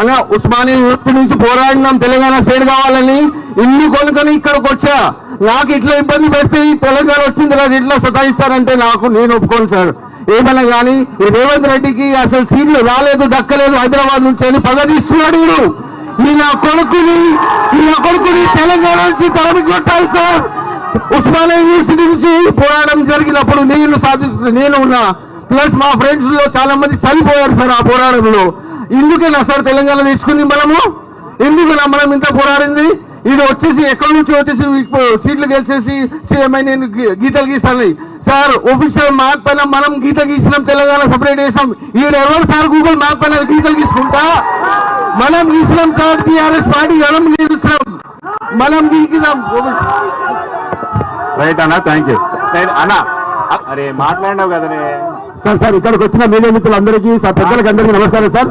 అన్న ఉస్మానియా యూత్ నుంచి పోరాడినాం తెలంగాణ స్టేట్ కావాలని. ఇల్లు కొనుక్కొని ఇక్కడికి వచ్చా. నాకు ఇట్లా ఇబ్బంది పెడితే ఈ తెలంగాణ వచ్చింది కదా ఇట్లా సతాయిస్తారంటే నాకు నేను ఒప్పుకోను సార్. ఏమైనా కానీ ఈ రేవంత్ రెడ్డికి అసలు సీట్లు రాలేదు దక్కలేదు హైదరాబాద్ నుంచి అని పదవిస్తున్నాడు వీడు ఈ నా కొడుకుని ఈ నా కొడుకుని తెలంగాణ నుంచి తరమి కొట్టాలి సార్. ఉస్మానియా యూనివర్సిటీ నుంచి పోరాటం జరిగినప్పుడు నేను సాధిస్తున్నా నేను ఉన్నా. ప్లస్ మా ఫ్రెండ్స్లో చాలా మంది చనిపోయారు సార్ ఆ పోరాటంలో. ఎందుకేనా సార్ తెలంగాణ తీసుకుంది మనము. ఎందుకునా మనం ఇంత పోరాడింది. ఇది వచ్చేసి ఎక్కడి నుంచి వచ్చేసి సీట్లు గెలిచేసి సీఎం నేను గీతలు గీస్తాను సార్ ఒఫీషియల్ మ్యాప్ పైన మనం గీత గీసినాం తెలంగాణ సపరేట్ చేసాం ఈడ ఎవరు సార్? గూగుల్ మ్యాప్ పైన గీతలు గీసుకుంటా? మనం గీసినాం సార్ టీఆర్ఎస్ పార్టీ మనం గీసినాం. మనం గీకినాం. రైట్ అన్న థ్యాంక్ యూ అన్న. అరే మాట్లాడినావు కదనే. సార్ సార్ ఇక్కడికి వచ్చిన మీడియా మిత్రులందరికీ సార్ పెద్దలకి అందరికీ నమస్కారం సార్.